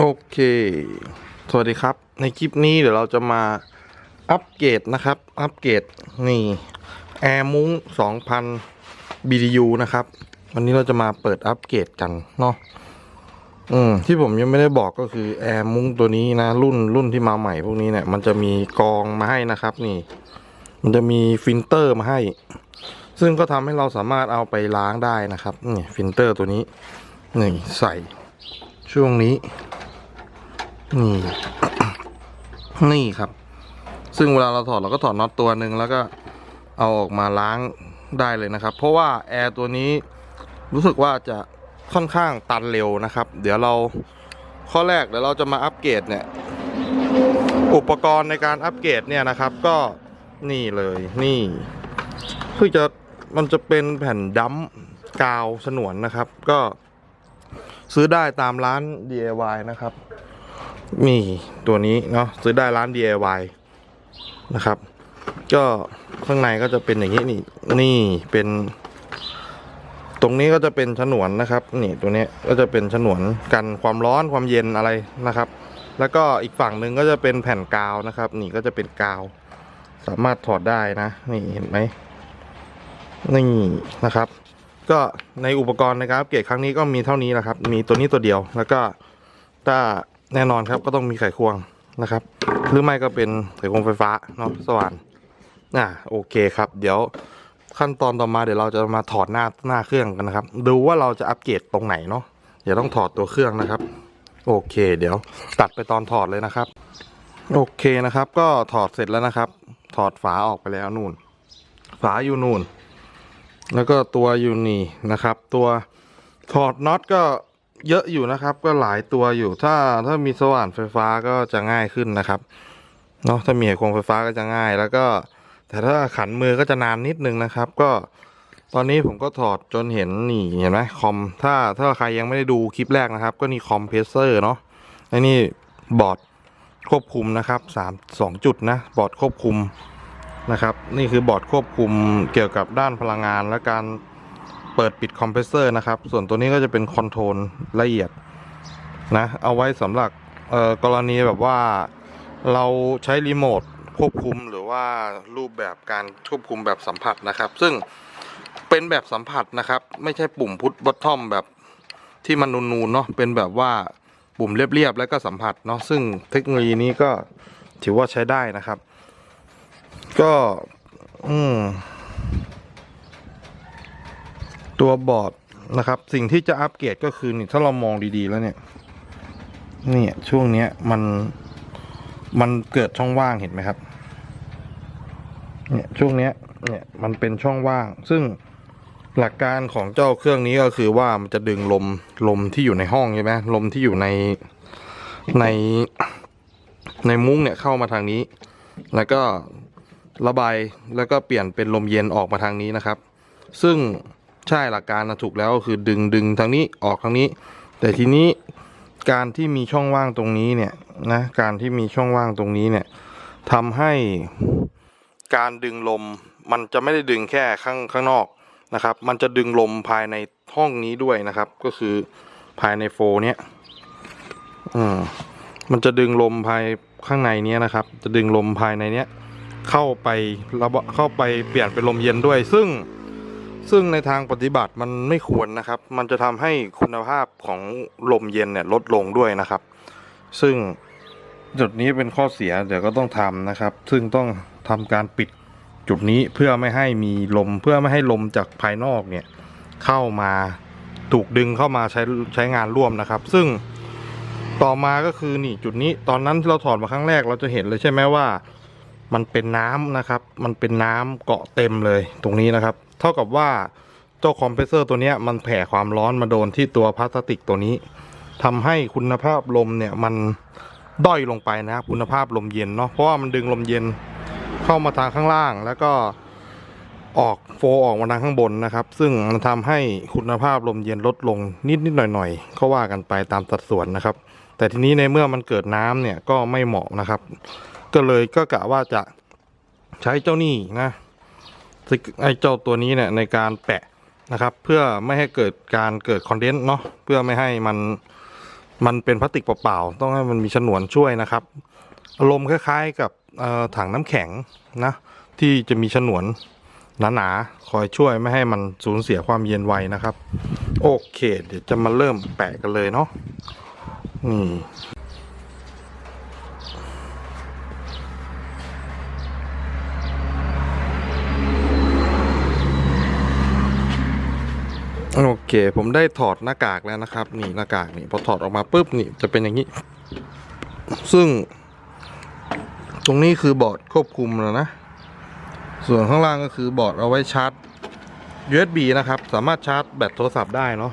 โอเค สวัสดีครับ ในคลิปนี้เดี๋ยวเราจะมาอัปเกรดนะครับ อัปเกรดนี่ Air มุ้ง2,000 BTU นะครับ วันนี้เราจะมาเปิดอัปเกรดกันเนาะ อืม ที่ผมยังไม่ได้บอกก็คือ Air มุ้งตัวนี้นะ รุ่นรุ่นที่มาใหม่พวกนี้เนี่ย มันจะมีกรองมาให้นะครับ นี่ มันจะมีฟิลเตอร์มาให้ ซึ่งก็ทำให้เราสามารถเอาไปล้างได้นะครับ นี่ฟิลเตอร์ตัวนี้นี่ใส่ช่วงนี้ นี่ นี่ครับ ซึ่งเวลาเราถอดเราก็ถอดน็อตตัวหนึ่งแล้วก็เอาออกมาล้างได้เลยนะครับ เพราะว่าแอร์ตัวนี้รู้สึกว่าจะค่อนข้างตันเร็วนะครับ เดี๋ยวเราข้อแรกเดี๋ยวเราจะมาอัปเกรดเนี่ย อุปกรณ์ในการอัปเกรดเนี่ยนะครับ ก็นี่เลยนี่คือจะมันจะเป็นแผ่นดัมกาวฉนวนนะครับ ก็ซื้อได้ตามร้าน DIY นะครับ นี่ตัวนี้เนาะซื้อได้ร้าน DIY นะครับ ก็ข้างในก็จะเป็นอย่างนี้นี่นี่เป็น ตรงนี้ก็จะเป็นฉนวนนะครับ นี่ตัวนี้ก็จะเป็นฉนวนกันความร้อนความเย็นอะไรนะครับ แล้วก็อีกฝั่งหนึ่งก็จะเป็นแผ่นกาวนะครับ นี่ก็จะเป็นกาว สามารถถอดได้นะ นี่เห็นไหมนี่นะครับ ก็ในอุปกรณ์นการอัปเกรดครั้งนี้ก็มีเท่านี้แหละครับ มีตัวนี้ตัวเดียวแล้วก็ถ้า แน่นอนครับก็ต้องมีไขควงนะครับ หรือไม่ก็เป็นไขควงไฟฟ้าเนาะสว่านอ่าโอเคครับ เดี๋ยวขั้นตอนต่อมาเดี๋ยวเราจะมาถอดหน้าหน้าเครื่องกันนะครับ ดูว่าเราจะอัปเกรดตรงไหนเนาะเดี๋ยวต้องถอดตัวเครื่องนะครับ โอเค เดี๋ยวตัดไปตอนถอดเลยนะครับ โอเคนะครับ ก็ถอดเสร็จแล้วนะครับ ถอดฝาออกไปแล้วนู่น ฝาอยู่นู่น แล้วก็ตัวอยู่นี่นะครับ ตัวถอดน็อตก็ เยอะอยู่นะครับ ก็หลายตัวอยู่ ถ้าถ้ามีสว่านไฟฟ้าก็จะง่ายขึ้นนะครับเนาะถ้ามีไขควงไฟฟ้าก็จะง่าย แล้วก็ แต่ถ้าขันมือก็จะนานนิดนึงนะครับ ก็ตอนนี้ผมก็ถอดจนเห็นนี่เห็นไหมคอม ถ้าถ้าใครยังไม่ได้ดูคลิปแรกนะครับ ก็นี่คอมเพรสเซอร์เนาะไอ้นี่บอร์ดควบคุมนะครับสามสองจุดนะบอร์ดควบคุมนะครับ นี่คือบอร์ดควบคุมเกี่ยวกับด้านพลังงานและการ เปิดปิดคอมเพรสเซอร์นะครับ ส่วนตัวนี้ก็จะเป็นคอนโทรลละเอียดนะเอาไว้สำหรับกรณีแบบว่าเราใช้รีโมทควบคุมหรือว่ารูปแบบการควบคุมแบบสัมผัสนะครับ ซึ่งเป็นแบบสัมผัสนะครับ ไม่ใช่ปุ่มพุทบอททอมแบบที่มันนูนๆเนาะเป็นแบบว่าปุ่มเรียบๆแล้วก็สัมผัสเนาะซึ่งเทคโนโลยีนี้ก็ถือว่าใช้ได้นะครับ ก็ อืม ตัวบอร์ดนะครับ สิ่งที่จะอัปเกรดก็คือนี่ถ้าเรามองดีๆแล้วเนี่ยเนี่ยช่วงเนี้ยมันมันเกิดช่องว่างเห็นไหมครับ เนี่ยช่วงเนี้ยเนี่ยมันเป็นช่องว่าง ซึ่งหลักการของเจ้าเครื่องนี้ก็คือว่ามันจะดึงลมลมที่อยู่ในห้องใช่ไหมลมที่อยู่ในในในมุ้งเนี่ยเข้ามาทางนี้ แล้วก็ระบายแล้วก็เปลี่ยนเป็นลมเย็นออกมาทางนี้นะครับ ซึ่ง ใช่หลักการนะถูกแล้วก็คือดึงดึงทางนี้ออกทางนี้ แต่ทีนี้การที่มีช่องว่างตรงนี้เนี่ยนะการที่มีช่องว่างตรงนี้เนี่ยทำให้การดึงลมมันจะไม่ได้ดึงแค่ข้างข้างนอกนะครับ มันจะดึงลมภายในห้องนี้ด้วยนะครับ ก็คือภายในโฟเนี้ยอืมมันจะดึงลมภายข้างในเนี้ยนะครับ จะดึงลมภายในเนี้ยเข้าไประบเข้าไปเปลี่ยนเป็นลมเย็นด้วย ซึ่ง ซึ่งในทางปฏิบัติมันไม่ควรนะครับ มันจะทำให้คุณภาพของลมเย็นเนี่ยลดลงด้วยนะครับ ซึ่งจุดนี้เป็นข้อเสียเดี๋ยวก็ต้องทำนะครับ ซึ่งต้องทำการปิดจุดนี้เพื่อไม่ให้มีลมเพื่อไม่ให้ลมจากภายนอกเนี่ยเข้ามาถูกดึงเข้ามาใช้ใช้งานร่วมนะครับ ซึ่งต่อมาก็คือนี่จุดนี้ตอนนั้นที่เราถอดมาครั้งแรกเราจะเห็นเลยใช่ไหมว่า มันเป็นน้ำนะครับ มันเป็นน้ำเกาะเต็มเลยตรงนี้นะครับ เท่ากับว่าเจ้าคอมเพรสเซอร์ตัวนี้มันแผ่ความร้อนมาโดนที่ตัวพลาสติกตัวนี้ทำให้คุณภาพลมเนี่ยมันด้อยลงไปนะครับคุณภาพลมเย็นเนาะเพราะว่ามันดึงลมเย็นเข้ามาทางข้างล่างแล้วก็ออกโฟออกมาทางข้างบนนะครับ ซึ่งมันทำให้คุณภาพลมเย็นลดลงนิดนิดหน่อยหน่อยก็ว่ากันไปตามสัดส่วนนะครับ แต่ทีนี้ในเมื่อมันเกิดน้ำเนี่ยก็ไม่เหมาะนะครับ ก็เลยก็กะว่าจะใช้เจ้านี่นะ ไอ้เจ้าตัวนี้เนี่ยในการแปะนะครับ เพื่อไม่ให้เกิดการเกิดคอนเดนต์เนาะเพื่อไม่ให้มันมันเป็นพลาสติกเปล่าๆต้องให้มันมีฉนวนช่วยนะครับอารมณ์คล้ายๆกับถังน้ำแข็งนะที่จะมีฉนวนหนาๆคอยช่วยไม่ให้มันสูญเสียความเย็นไวนะครับ โอเค เดี๋ยวจะมาเริ่มแปะกันเลยเนาะนี่โอเค ผมได้ถอดหน้ากากแล้วนะครับ นี่หน้ากากนี่พอถอดออกมาปุ๊บนี่จะเป็นอย่างนี้ ซึ่ง ตรงนี้คือบอร์ดควบคุมแล้วนะ ส่วนข้างล่างก็คือบอร์ดเอาไว้ชาร์จ USB นะครับ สามารถชาร์จแบตโทรศัพท์ได้เนาะ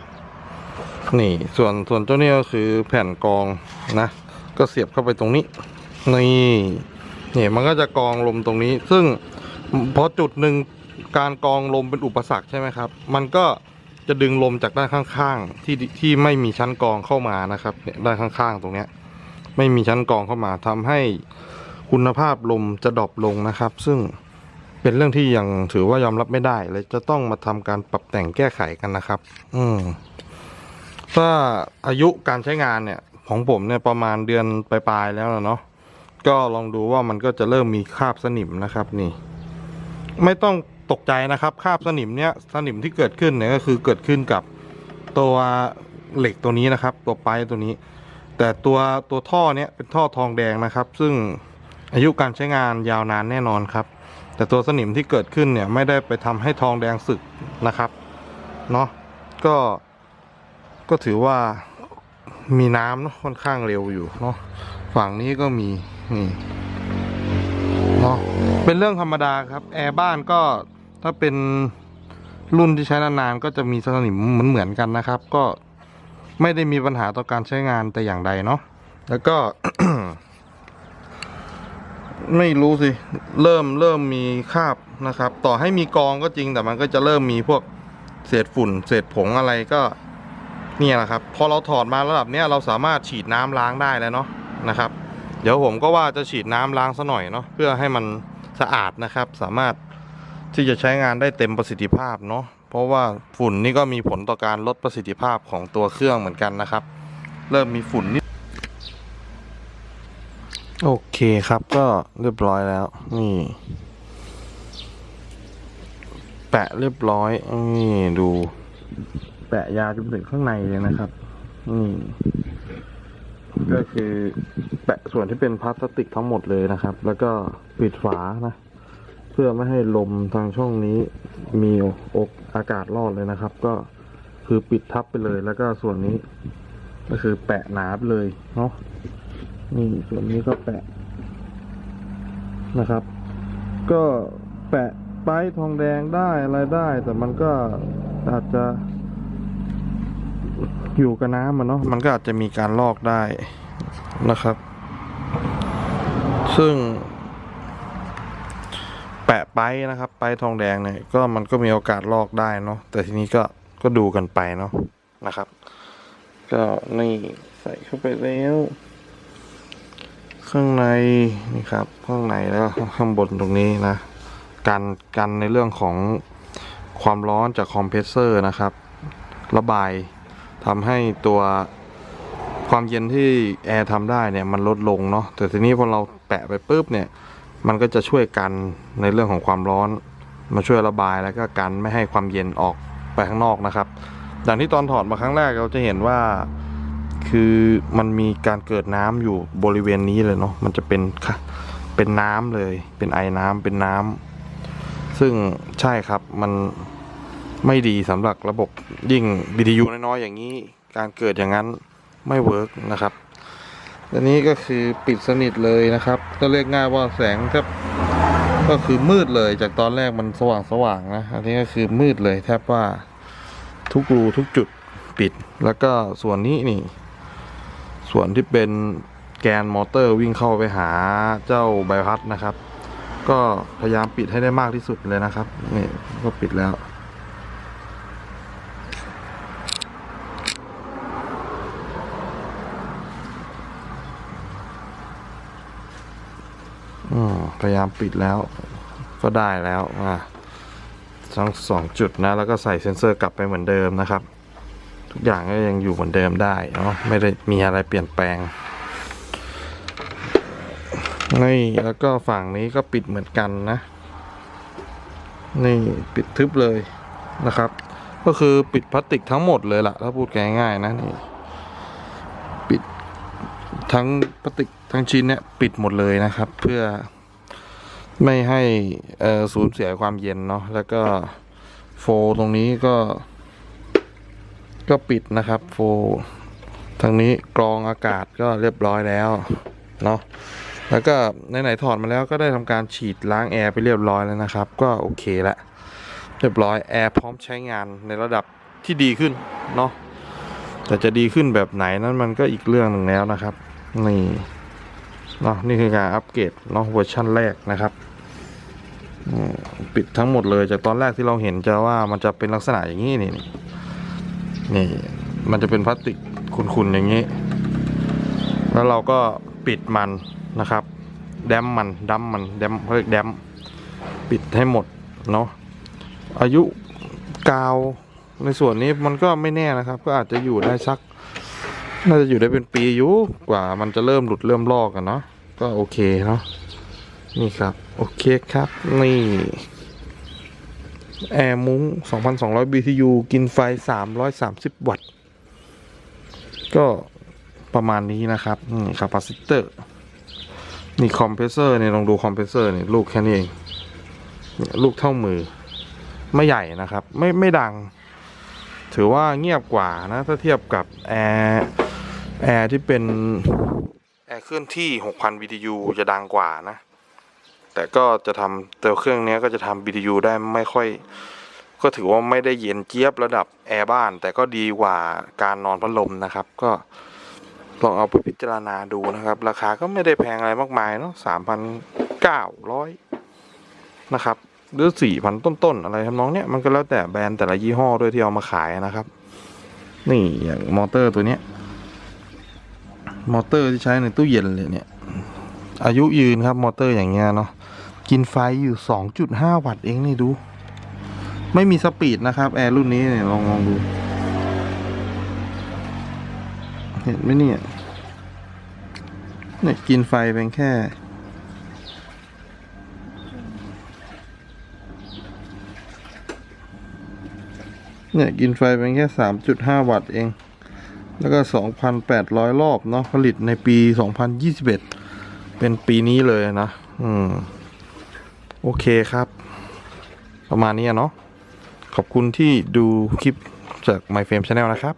นี่ ส่วนส่วนเจ้านี่ก็คือแผ่นกรองนะ ก็เสียบเข้าไปตรงนี้ นี่นี่มันก็จะกรองลมตรงนี้ ซึ่งพอจุดหนึ่งการกรองลมเป็นอุปสรรคใช่ไหมครับ มันก็ จะดึงลมจากด้านข้างๆที่ที่ไม่มีชั้นกรองเข้ามานะครับเนี่ยด้านข้างๆ ตรงเนี้ย ไม่มีชั้นกรองเข้ามาทำให้คุณภาพลมจะดรอปลงนะครับ ซึ่งเป็นเรื่องที่ยังถือว่ายอมรับไม่ได้เลยจะต้องมาทำการปรับแต่งแก้ไขกันนะครับ อืมถ้าอายุการใช้งานเนี่ย ของผมเนี่ยประมาณเดือนปลายๆแล้วเนาะก็ลองดูว่ามันก็จะเริ่มมีคราบสนิมนะครับ นี่ ไม่ต้อง ตกใจนะครับคราบสนิมเนี่ยสนิมที่เกิดขึ้นเนี่ยก็คือเกิดขึ้นกับตัวเหล็กตัวนี้นะครับ ตัวไปป์ตัวนี้ แต่ตัวตัวท่อเนี้ยเป็นท่อทองแดงนะครับ ซึ่งอายุการใช้งานยาวนานแน่นอนครับ แต่ตัวสนิมที่เกิดขึ้นเนี่ยไม่ได้ไปทำให้ทองแดงสึกนะครับเนาะก็ก็ถือว่ามีน้ำเนอะค่อนข้างเร็วอยู่เนาะฝั่งนี้ก็มีนี่ เป็นเรื่องธรรมดาครับ แอร์บ้านก็ถ้าเป็นรุ่นที่ใช้นานๆก็จะมีสนิมเหมือนเหมือนกันนะครับ ก็ไม่ได้มีปัญหาต่อการใช้งานแต่อย่างใดเนาะแล้วก็ ไม่รู้สิ เริ่มเริ่มมีคราบนะครับ ต่อให้มีกองก็จริงแต่มันก็จะเริ่มมีพวกเศษฝุ่น เศษผงอะไรก็เนี่ยแหละครับ พอเราถอดมาระดับเนี้ยเราสามารถฉีดน้ำล้างได้แล้วเนาะนะครับ เดี๋ยวผมก็ว่าจะฉีดน้ำล้างซะหน่อยเนาะเพื่อให้มัน สะอาดนะครับ สามารถที่จะใช้งานได้เต็มประสิทธิภาพเนาะเพราะว่าฝุ่นนี่ก็มีผลต่อการลดประสิทธิภาพของตัวเครื่องเหมือนกันนะครับ เริ่มมีฝุ่นนิดโอเคครับก็เรียบร้อยแล้ว นี่ แปะเรียบร้อยนี่ดู แปะยาจนถึงข้างในเลยนะครับนี่ ก็คือ แปะส่วนที่เป็นพลาสติกทั้งหมดเลยนะครับ แล้วก็ปิดฝานะ เพื่อไม่ให้ลมทางช่องนี้มีอกอากาศรอดเลยนะครับ ก็คือปิดทับไปเลย แล้วก็ส่วนนี้ ก็คือแปะหนาไปเลยเนาะนี่ส่วนนี้ก็แปะนะครับ ก็แปะป้ายทองแดงได้อะไรได้ แต่มันก็อาจจะ อยู่กับน้ำมันเนาะมันก็อาจจะมีการลอกได้นะครับ ซึ่ง แปะไปนะครับ ไปทองแดงเนี่ยก็มันก็มีโอกาสลอกได้เนาะแต่ทีนี้ก็ก็ดูกันไปเนาะนะครับ ก็นี่ใส่เข้าไปแล้ว ข้างในนี่ครับ ข้างในแล้วข้างบนตรงนี้นะกันกันในเรื่องของความร้อนจากคอมเพรสเซอร์นะครับ ระบาย ทำให้ตัวความเย็นที่แอร์ทำได้เนี่ยมันลดลงเนาะแต่ทีนี้พอเราแปะไปปุ๊บเนี่ย มันก็จะช่วยกันในเรื่องของความร้อน มาช่วยระบายแล้วก็กันไม่ให้ความเย็นออกไปข้างนอกนะครับอย่างที่ตอนถอดมาครั้งแรกเราจะเห็นว่าคือมันมีการเกิดน้ำอยู่บริเวณนี้เลยเนาะมันจะเป็นค่ะเป็นน้ำเลย เป็นไอน้ำเป็นน้ำซึ่งใช่ครับมัน ไม่ดีสำหรับระบบยิ่ง BTU น้อยๆอย่างนี้การเกิดอย่างนั้นไม่เวิร์กนะครับอันนี้ก็คือปิดสนิทเลยนะครับ ก็เรียกง่ายว่าแสงแทบก็คือมืดเลยจากตอนแรกมันสว่างสว่างๆนะอันนี้ก็คือมืดเลยแทบว่าทุกรูทุกจุดปิด แล้วก็ส่วนนี้นี่ ส่วนที่เป็นแกนมอเตอร์วิ่งเข้าไปหาเจ้าใบพัดนะครับ ก็พยายามปิดให้ได้มากที่สุดเลยนะครับนี่ก็ปิดแล้ว พยายามปิดแล้ว ก็ได้แล้วอ่าทั้งสองจุดนะ แล้วก็ใส่เซ็นเซอร์กลับไปเหมือนเดิมนะครับ ทุกอย่างก็ยังอยู่เหมือนเดิมได้เนาะไม่ได้มีอะไรเปลี่ยนแปลงนี่แล้วก็ฝั่งนี้ก็ปิดเหมือนกันนะ นี่ปิดทึบเลยนะครับ ก็คือปิดพลาสติกทั้งหมดเลยล่ะ ถ้าพูดง่ายๆนะนี่ ทั้งพลาสติกทั้งชิ้นเนี่ยปิดหมดเลยนะครับ เพื่อไม่ให้เอ่อสูญเสียความเย็นเนาะแล้วก็โฟตรงนี้ก็ ก็ปิดนะครับ โฟทางนี้กรองอากาศก็เรียบร้อยแล้วเนาะแล้วก็ไหนๆถอดมาแล้วก็ได้ทำการฉีดล้างแอร์ไปเรียบร้อยแล้วนะครับ ก็โอเคละเรียบร้อยแอร์พร้อมใช้งานในระดับที่ดีขึ้นเนาะแต่จะดีขึ้นแบบไหนนั้นมันก็อีกเรื่องหนึ่งแล้วนะครับ นี่เนาะนี่คือการอัปเกรดเนาะเวอร์ชันแรกนะครับปิดทั้งหมดเลยจากตอนแรกที่เราเห็นจะว่ามันจะเป็นลักษณะอย่างนี้นี่นี่ มันจะเป็นพลาสติกขุ่นๆอย่างนี้ แล้วเราก็ปิดมันนะครับ แดมมันดัมมันแดมเรียกแดมปิดให้หมดเนาะอายุกาวในส่วนนี้มันก็ไม่แน่นะครับ ก็อาจจะอยู่ได้สัก น่าจะอยู่ได้เป็นปีอยู่กว่ามันจะเริ่มหลุดเริ่มลอกกันเนาะก็โอเคเนาะนี่ครับ โอเคครับ นี่แอร์มุ้ง 2,200 BTU กินไฟ 330 วัตต์ ก็ประมาณนี้นะครับ นี่คาปาซิเตอร์ นี่คอมเพรสเซอร์เนี่ยลองดูคอมเพรสเซอร์เนี่ยลูกแค่นี้เอง ลูกเท่ามือ ไม่ใหญ่นะครับ ไม่ไม่ดัง ถือว่าเงียบกว่านะ ถ้าเทียบกับแอร์ แอร์ที่เป็น แอร์เคลื่อนที่ 6,000 BTU จะดังกว่านะ แต่ก็จะทำแต่เครื่องนี้ก็จะทำ BTU ได้ไม่ค่อย ก็ถือว่าไม่ได้เย็นเจี๊ยบระดับแอร์บ้าน แต่ก็ดีกว่าการนอนพัดลมนะครับ ก็ลองเอาไปพิจารณาดูนะครับ ราคาก็ไม่ได้แพงอะไรมากมายเนาะสามพันเก้าร้อยนะครับ หรือสี่พันต้นๆอะไรทำนองเนี้ยมันก็แล้วแต่แบรนด์แต่ละยี่ห้อด้วยที่เอามาขายนะครับ นี่อย่างมอเตอร์ตัวเนี้ย มอเตอร์ที่ใช้ในตู้เย็นเลยเนี่ยอายุยืนครับมอเตอร์อย่างเงี้ยเนาะกินไฟอยู่สองจุดห้าวัตต์เองนี่ดู ไม่มีสปีดนะครับ แอร์รุ่นนี้เนี่ยลองลองดู เห็นไหมเนี่ยเนี่ยกินไฟเพียงแค่เนี่ยกินไฟเพียงแค่สามจุดห้าวัตต์เอง แล้วก็ 2,800 รอบเนาะผลิตในปี 2021 เป็นปีนี้เลยนะ อืม โอเคครับ ประมาณนี้อะเนาะขอบคุณที่ดูคลิปจาก My Frame Channel นะครับ